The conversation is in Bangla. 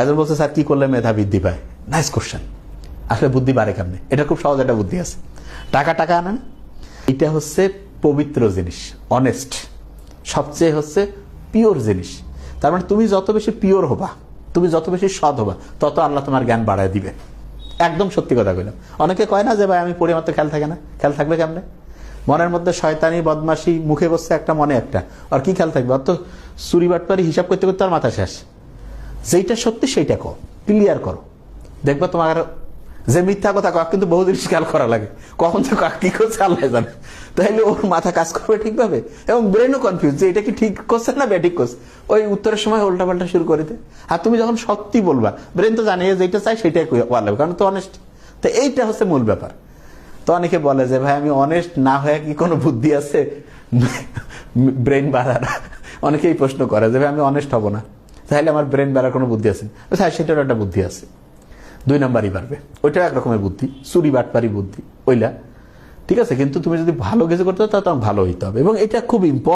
একজন বলছে, স্যার, কি করলে মেধা বৃদ্ধি পায়? Nice question. আসলে বুদ্ধি বাড়ে কেমনে? এটা খুব সহজ একটা বুদ্ধি আছে। টাকা টাকা আনেন। এটা হচ্ছে পবিত্র জিনিস অনেস্ট সবচেয়ে হচ্ছে পিওর জিনিস। তার মানে তুমি যত বেশি পিওর হবা, তুমি যত বেশি সৎ হবা, তত আল্লাহ তোমার জ্ঞান বাড়ায় দিবে। একদম সত্যি কথা কইলাম। অনেকে কয় না যে, ভাই, আমি পড়ি মাত্র খেয়াল থাকে না। খেয়াল থাকবে কেমনে? মনের মধ্যে শয়তানি, বদমাশি, মুখে বসছে একটা, মনে একটা। আর কি খেয়াল থাকবে? অত চুরি বাটপারি হিসাব করতে করতে আর মাথা শেষ। যেইটা সত্যি সেইটা কো ক্লিয়ার করো। দেখবে তোমার যে মিথ্যা কথা কয়, কিন্তু বহু জিনিস খেয়াল করা লাগে। কখন তো কাক কি করছে আল্লাহ জানে। তাইলে ওর মাথা কাজ করবে ঠিকভাবে? এবং ব্রেনও কনফিউজ যে এটা কি ঠিক করছে না ব্যাটিক করছে? ওই উত্তরের সময় উল্টা পাল্টা শুরু করে আর তুমি যখন সত্যি বলবা ব্রেন তো জানে যেটা চাই সেটাই বলবে কারণ তো অনেস্ট তো এইটা হচ্ছে মূল ব্যাপার। তো অনেকে বলে যে, ভাই, আমি অনেস্ট না হয়ে কি কোনো বুদ্ধি আছে? ব্রেন বাড়ার অনেকেই প্রশ্ন করে যে, ভাই, আমি অনেস্ট হব না। তাহলে আমার ব্রেন বাড়ার কোনো বুদ্ধি আছে? হ্যাঁ সেটারও একটা বুদ্ধি আছে। দুই নাম্বারই বাড়বে। ওইটাও একরকমের বুদ্ধি। চুরি বাটপারি বুদ্ধি। ওইলা। ঠিক আছে? কিন্তু তুমি যদি ভালো কিছু করতে তাহলে তোমার ভালো হইতে হবে। এবং এটা খুব ইম্পর্টেন্ট